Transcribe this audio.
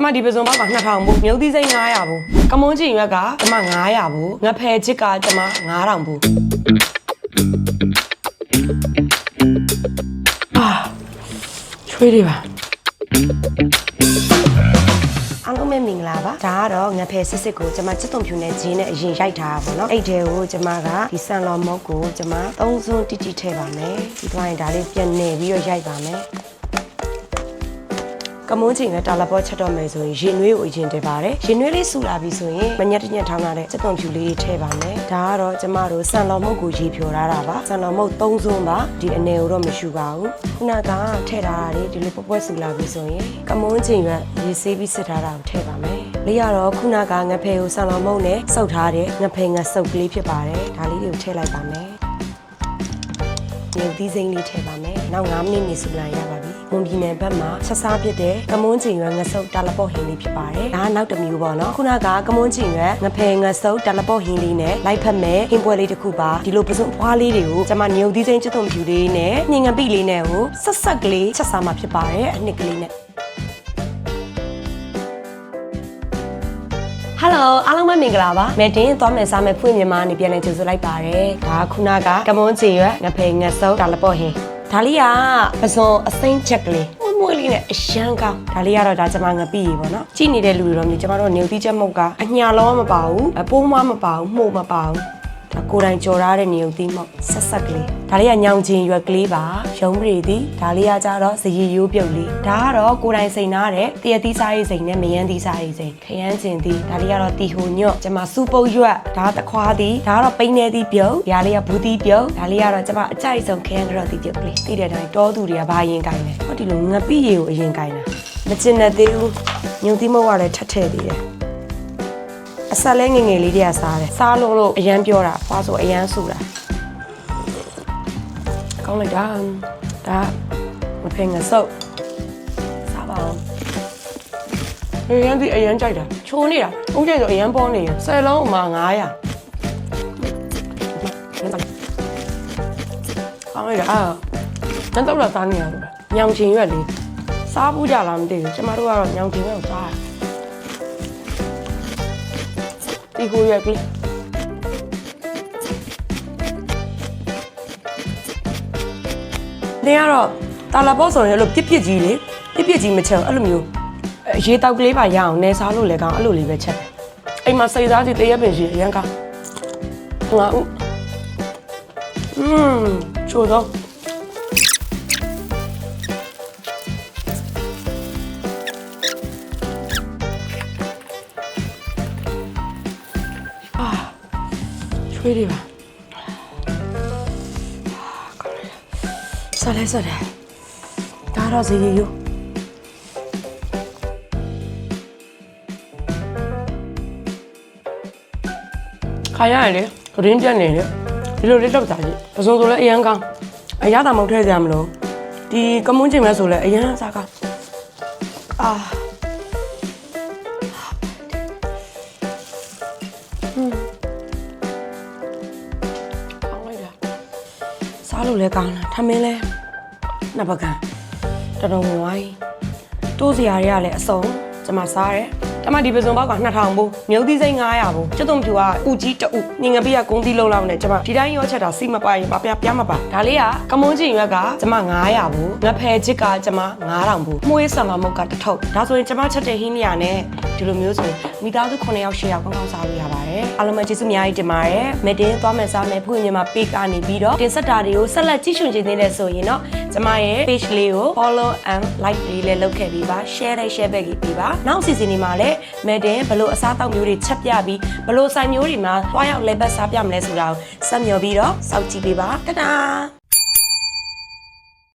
တမဒီပစုံဘောက်က2000ဘူးမြုပ်သီးစိမ့်900ဘူးကမွန်းချင်ရွက်ကတမ900ဘူးငဖယ်ချစ်ကတမ9000ဘူးအာချွေးတွေပါအားလုံးပဲမင်္ဂလာပါဒါကတော့ငဖယ်စစ်စစ်ကိုကျွန်မချစ်တုံဖြူနဲ့ဂျင်းနဲ့အရင်ရိုက်ထားတာပေါ့နော်အဲ့တဲကိုကျွန်မကဒီဆန်လော်မုတ်ကိုကျွန်မသုံးစွန်းတိတိထည့်ပါမယ်ဒီပိုင်းဒါလေးပြန်နေပြီးတော့ရိုက်ပါမယ် ကမွန်းချိန်နဲ့တာလာပေါ်ချက်တော့မယ်ဆိုရင်ရင်နွေးကိုအရင်တင်ပါတယ်ရင်နွေးလေးဆူလာပြီဆိုရင်မညက်တညက်ထောင်းလာတဲ့စက်သွန်ဖြူလေးထည့်ပါမယ်ဒါကတော့ကျမတို့ဆန်လော်မုတ်ကိုရေဖြော်ထားတာပါဆန်လော်မုတ်၃စွန်းပါဒီအနေကိုတော့မရှိပါဘူးခုနကထည့်ထားတာလေဒီလိုပွဲပွဲဆူလာပြီဆိုရင်ကမွန်းချိန်ရွက်ရေဆေးပြီးစစ်ထားတာကိုထည့်ပါမယ်လေးရတော့ခုနကငဖယ်ကိုဆန်လော်မုတ်နဲ့စုပ်ထားတဲ့ငဖယ်ငဆုပ်ကလေးဖြစ်ပါတယ်ဒါလေးတွေကိုထည့်လိုက်ပါမယ်ဒီသီးစိမ့်လေးထည့်ပါမယ်။နောက်9မိနစ်နေစူလာရပါပြီ။ မွန်ပြည်နယ်ဘက်မှာဆက်စားဖြစ်တဲ့ကမွန်းချင်ရွက်ငဆုပ်တာလပေါ့ဟင်းလေးဖြစ်ပါတယ်။ဒါကနောက်တစ်မျိုးပေါ့နော်။ခုနကကမွန်းချင်ရွက်ငဖယ်ငဆုပ်တာလပေါ့ဟင်းလေးနဲ့လိုက်ဖက်မဲ့ဟင်းပွဲလေးတစ်ခုပါ။ဒီလိုပစုံဖွားလေးတွေကိုကျွန်မညုံသီးစိမ့်ကျွတ်သွန်ဖြူလေးနဲ့ညင်ငပိလေးနဲ့ကိုဆက်ဆက်ကလေးချက်စားမှာဖြစ်ပါတယ်။အနှစ်ကလေးနဲ့ဟယ်လိုအားလုံးပဲမင်္ဂလာပါမေတင်သွားမယ်စားမယ်ဖွင့်မြန်မာနေပြန်လည်ကြိုဆိုလိုက်ပါရစေဒါကခုနကကမွန်းချေရွက်ငဖယ်ငဆုပ်တာလပေါ့ဟင်း ဒါလေးကပစုံအစိမ့်ချက်ကလေးမွေးမွေးလေးနဲ့အရန်ကောင်းဒါလေးကတော့ဒါကျွန်မငပိရေပေါ့နော်ကြည့်နေတဲ့လူတွေတော့မြေကျွန်မတို့နေသီးချက်မုတ်ကအညာလုံးမပါဘူးအပိုးမမပါဘူးမှုမပါဘူး ဒါကိုယ်တိုင်ကြော်ထားတဲ့နေုံသီးမုတ်ဆက်ဆက်ကလေးဒါလေးကညောင်ချင်းရွက်ကလေးပါရုံးပရီသည်ဒါလေးကကြတော့ဇရီရိုးပြုတ်လေးဒါကတော့ကိုယ်တိုင်စိန်ထားတဲ့တရသီးစားရေးစိန်နဲ့မယန်းသီးစားရေးစိန်ခရမ်းကျင်သည်ဒါလေးကတော့တီဟိုညွတ်ကျွန်မစူပုတ်ရွက်ဒါကတခွားသည်ဒါကတော့ပိန်းနေသည်ပြုတ်ဒါလေးကဘူးသီးပြုတ်ဒါလေးကတော့ကျွန်မအကြိုက်ဆုံးခရမ်းကြော်သီးပြုတ်ကလေးသိတဲ့အတိုင်းတောသူတွေကဘာရင်ကိုင်းလဲဟောဒီလိုငပိရေကိုအရင်ကိုင်းတာမကျင်တဲ့သေးဘူးညုံသီးမုတ်ကလည်းထက်ထည့်သေးတယ် အဆက်လဲငယ်ငယ်လေးတွေကစားတယ်စားလို့လို့အရန်ပြောတာဖွာဆိုအရန်ဆူတာကောင်းလိုက်တာဒါမဖင်ငဆုပ်စားပါအောင်အရန်ဒီအရန်ကြိုက်တာချိုးနေတာဦးကျိတ်ဆိုအရန်ပေါ်နေရဆယ်လုံးမှာ900ကောင်းလိုက်တာအာတန်းတော့လာစားနေရလို့ညောင်ချင်ရွက်လေးစားဘူးကြလားမသိဘူးကျမတို့ကတော့ညောင်ချင်ရွက်ကိုစားတယ် တီကိုရက်ကလေးနေကတော့တာလာပေါ့ဆိုရင်အဲ့လိုပြစ်ပြစ်ကြီးလေပြစ်ပြစ်ကြီးမချက်ဘူးအဲ့လိုမျိုးအဲရေတောက်ကလေးပါရအောင်နေစားလို့လည်းကောင်းအဲ့လိုလေးပဲချက်တယ်အိမ်မှာစိတ်သားစီတရက်ပင်ရှိအရန်ကောင်းငါဥอืมချိုတော့ ချွေးတွေပါဆက်လဲဆက်တယ်ဒါတော့စီရီယူခါရရလေဂရင်းပြက်နေလေဒီလိုလေးတော့တာကြီးပစုံဆိုလဲအရန်ကောင်းအရသာမဟုတ်ထဲကြမလို့ဒီကမွန်းချိန်မဲ့ဆိုလဲအရန်စားကောင်းအာ စားလို့လဲကောင်းလားထမင်းလဲနှစ်ပကံတော်တော်ဝိုင်းတိုးစရာတွေကလည်းအစုံကျွန်မစားတယ်တမဒီပစုံဘောက်က2000ဘူးမြုပ်သီးစိမ့်900ဘူးကျွတ်တုံဖြူကဥကြီးတအုညင်ငပိကကုန်းသီးလုံးလောက်နဲ့ကျွန်မဒီတိုင်းရောချက်တာစိမပါရင်ပါပြပြမပါဒါလေးကကမွန်းချင်ရွက်ကကျွန်မ900ဘူးငဖယ်ချစ်ကကျွန်မ9000ဘူးမှုရေးဆံလာမုတ်ကတစ်ထုပ်ဒါဆိုရင်ကျွန်မချက်တဲ့ဟင်းလျာနဲ့ဒီလိုမျိုးဆိုရင်မိသားစု9ယောက်10ယောက်ကောင်းကောင်းစားလို့ရပါတယ်အားလုံးပဲကျေးဇူးအများကြီးတင်ပါတယ်မက်တင်းသွားမယ်စားမယ်ဖွင့်မြန်မာ page ကနေပြီးတော့တင်ဆက်တာတွေကိုဆက်လက်ကြည့်ရှုနေသေးတယ်ဆိုရင်တော့ကျွန်မရဲ့ page လေးကို follow and like လေးလည်းလုပ်ခဲ့ပြီးပါ share လိုက် share back ပြီးပါနောက်စီစဉ်နေမှာလည်းမက်တင်းဘလို့အစားအသောက်မျိုးတွေချက်ပြပြီးဘလို့ဆိုင်မျိုးတွေမှာတွားရောက်လဲပတ်စားပြမလဲဆိုတာကိုစက်မျှော်ပြီးတော့စောင့်ကြည့်ပေးပါတဒါ